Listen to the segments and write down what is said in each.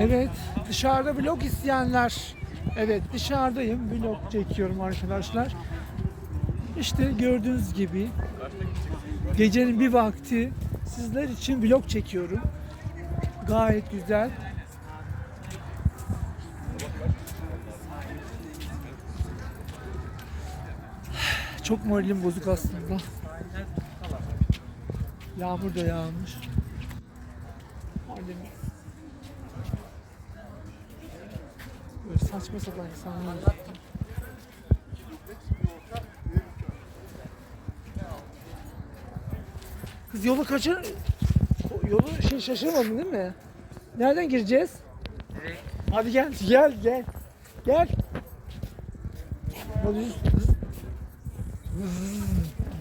Evet, dışarıda vlog isteyenler. Evet, dışarıdayım. Vlog çekiyorum arkadaşlar. İşte gördüğünüz gibi gecenin bir vakti sizler için vlog çekiyorum. Gayet güzel. Çok moralim bozuk aslında. Yağmur da yağmış. Halim Böyle saçma sapan insanlar. Kız yolu kaçır... Yolu şey şaşırmadın değil mi? Nereden gireceğiz? Hadi gel, gel, gel. Gel. Hadi.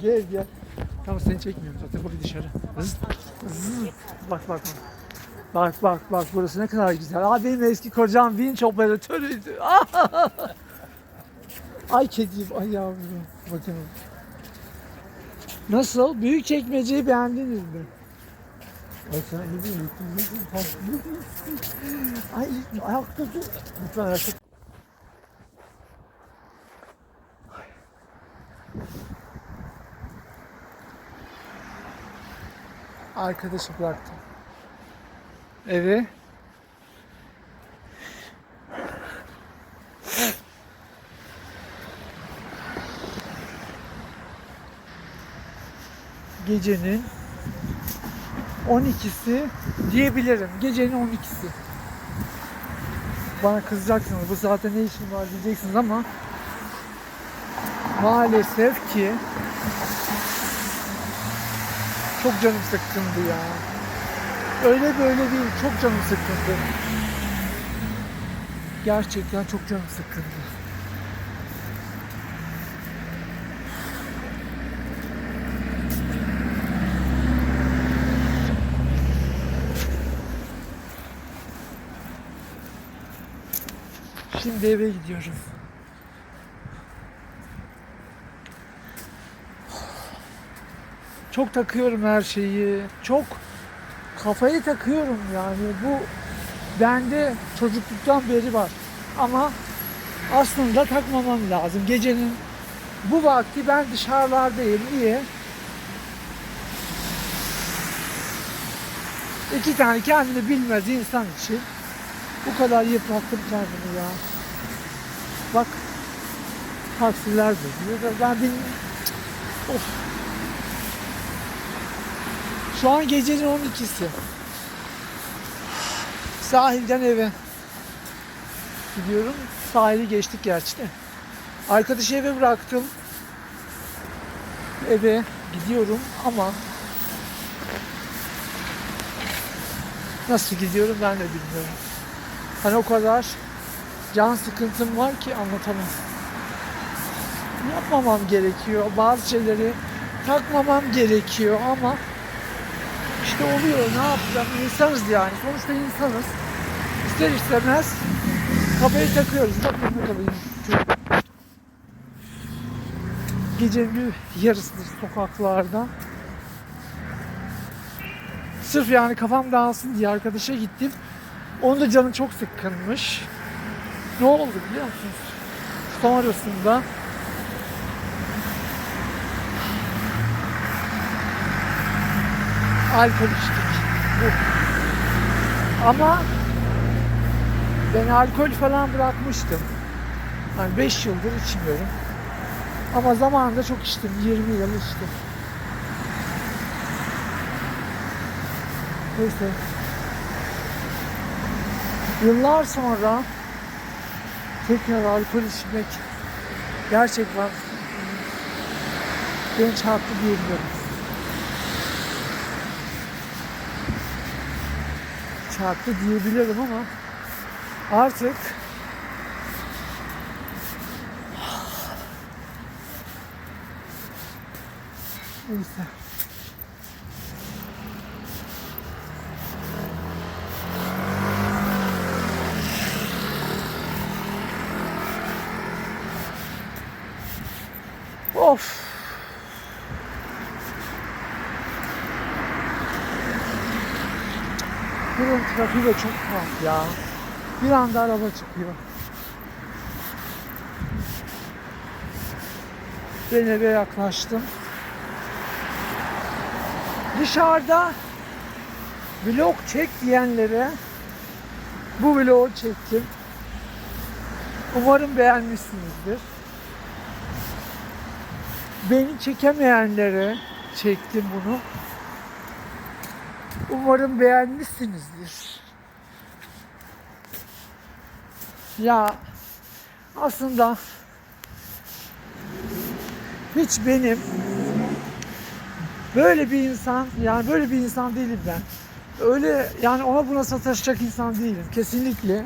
Gel, gel. Tamam seni çekmiyorum zaten. Bak dışarı. Zız. Zız. Bak, bak, bak. Bak bak bak burası ne kadar güzel. Aa benim eski kocam vinç operatörüydü. ay kedim, ay yavrum. Bakın. Nasıl? Büyük çekmeceyi beğendiniz mi? Ay iyi değil misin? Ay ayakta dur. Lütfen ayakta. Arkadaşı bıraktım. Eve. Gecenin 12'si diyebilirim. Gecenin 12'si. Bana kızacaksınız. Bu saatte ne işin var diyeceksiniz ama maalesef ki çok canım sıkkındı ya. Öyle böyle değil. Çok canım sıkkındı. Gerçekten çok canım sıkkındı. Şimdi eve gidiyorum. Çok takıyorum her şeyi. Çok kafayı takıyorum yani. Bu bende çocukluktan beri var. Ama aslında takmamam lazım gecenin. Bu vakti ben dışarılardayım. Niye? İki tane kendini bilmez insan için bu kadar yıprattım kendimi ya. Bak taksiler de ben bin of şu an gecenin 12'si. Sahilden eve gidiyorum. Sahili geçtik gerçi de. Arkadaşı eve bıraktım. Eve gidiyorum ama nasıl gidiyorum ben de bilmiyorum. Hani o kadar can sıkıntım var ki anlatamam. Yapmamam gerekiyor. Bazı şeyleri takmamam gerekiyor ama işte oluyor ne yapacağım insanız yani sonuçta insanız. İster istemez kafayı takıyoruz. Bak ne kadar çok gecenin yarısıdır sokaklarda. Sırf yani kafam dağılsın diye arkadaşa gittim. Onun da canı çok sıkkınmış. Ne oldu biliyor musunuz? Sonrasında alkol içtik. Bu. Ama ben alkol falan bırakmıştım. Hani 5 yıldır içmiyorum. Ama zamanında çok içtim. 20 yıl içtim. Neyse. Yıllar sonra tekrar alkol içmek gerçekten beni çarptı diyebilirim. Çarptı diyebilirim ama artık neyse. Of. Buranın trafiği de çok tuhaf ya. Bir anda araba çıkıyor. Ben eve yaklaştım. Dışarıda vlog çek diyenlere bu vlogu çektim. Umarım beğenmişsinizdir. Beni çekemeyenlere çektim bunu. Umarım beğenmişsinizdir. Ya aslında hiç benim böyle bir insan yani böyle bir insan değilim ben. Öyle yani ona buna sataşacak insan değilim. Kesinlikle.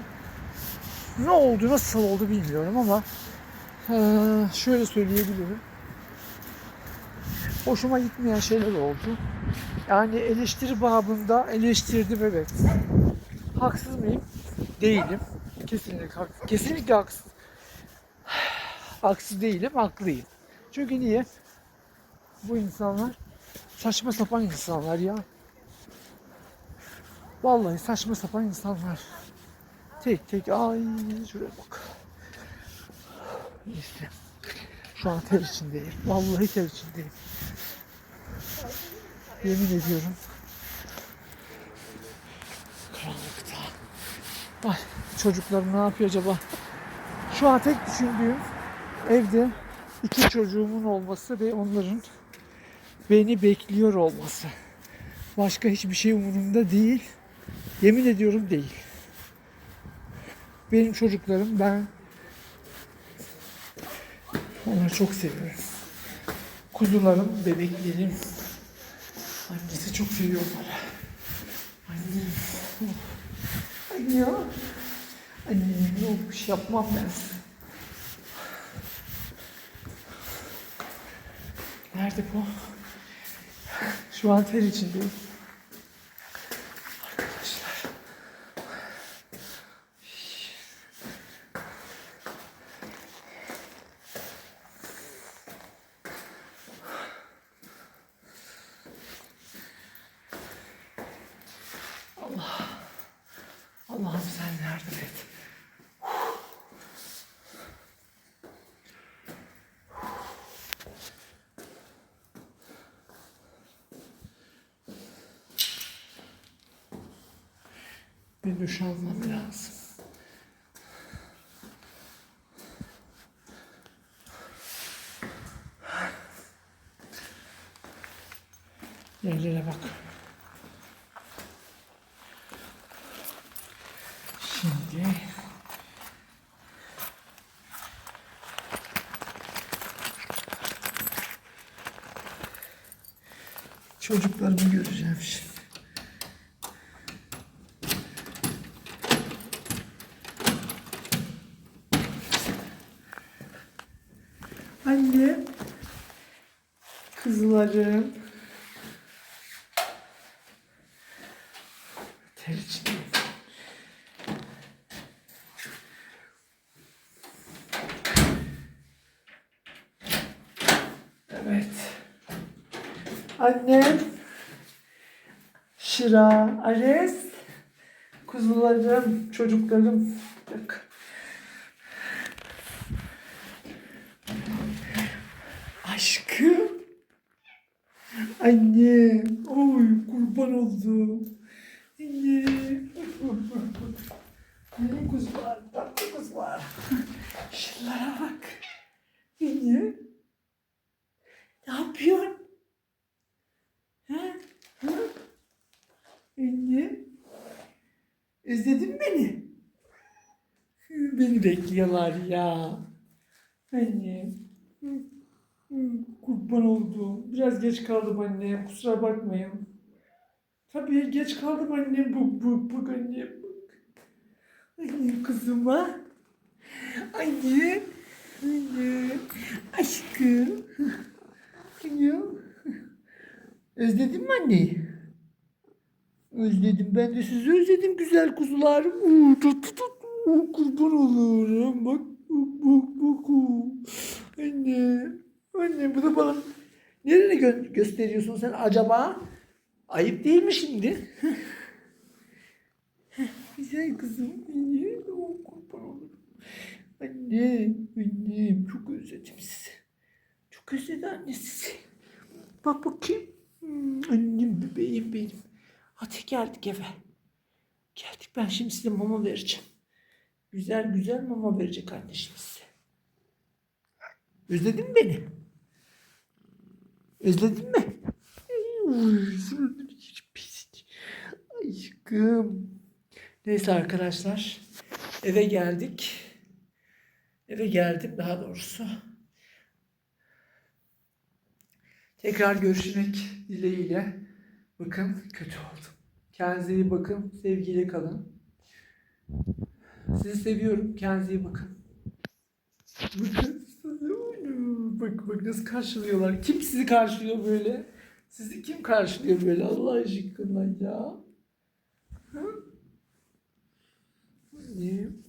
Ne oldu, nasıl oldu bilmiyorum ama şöyle söyleyebilirim. Hoşuma gitmeyen şeyler oldu. Yani eleştiri babında eleştirdim evet. Haksız mıyım? Değilim. Kesinlikle haksız. Kesinlikle haksız. Haksız değilim, haklıyım. Çünkü niye? Bu insanlar saçma sapan insanlar ya. Vallahi saçma sapan insanlar. Tek tek ay şuraya bak. İşte şu an ter içindeyim. Vallahi ter içindeyim. Yemin ediyorum. Karanlıkta. Ay çocuklarım ne yapıyor acaba? Şu an tek düşündüğüm evde iki çocuğumun olması ve onların beni bekliyor olması. Başka hiçbir şey umurumda değil. Yemin ediyorum değil. Benim çocuklarım ben onları çok seviyorum. Kuzularım, bebeklerim. Annesi çok seviyor onları. Annem. oh. Anne ya. Yok bir şey yapmam ben. Nerede bu? Şu an ter içindeyim. Arkadaşlar. Allah. Allah'ım sen yardım et. Bir duş almam lazım. Yerlere bak. Şimdi çocuklarımı göreceğim şimdi. Annem, kızlarım. Ter içindeyim. Evet. Annem, Şira, Ares, kuzularım, çocuklarım. Bak. Aşkım. Anne. Oy kurban oldum. Anne. Ne kuzular, tatlı kuzular. Şunlara bak. Anne. Ne yapıyorsun? Ha? Ha? Anne. Özledin beni? Beni bekliyorlar ya. Anne. Kurban oldum. Biraz geç kaldım anne. Kusura bakmayın. Tabii geç kaldım anne. Bu bu bu anne. Anne kızıma. Anne. Anne. Aşkım. Anne. Özledin mi anneyi? Özledim. Ben de sizi özledim güzel tut, tut, tut. Oo, kurban olurum. Bak bak bak bak. Anne. Anne bu da bana nereye gö- gösteriyorsun sen acaba? Ayıp değil mi şimdi? Güzel kızım benim. Oh, kurban olurum. Anne, annem çok özledim sizi. Çok özledi anne sizi. Bak bakayım. Hmm, annem bebeğim benim. Hadi geldik eve. Geldik ben şimdi size mama vereceğim. Güzel güzel mama verecek anne şimdi size. Özledin mi beni? Özledin mi? Aşkım. Neyse arkadaşlar. Eve geldik. Eve geldim daha doğrusu. Tekrar görüşmek dileğiyle. Bakın kötü oldum. Kendinize iyi bakın. Sevgiyle kalın. Sizi seviyorum. Kendinize iyi bakın. Bakın. Bak bak nasıl karşılıyorlar. Kim sizi karşılıyor böyle? Sizi kim karşılıyor böyle Allah aşkına ya? Hı? Ne?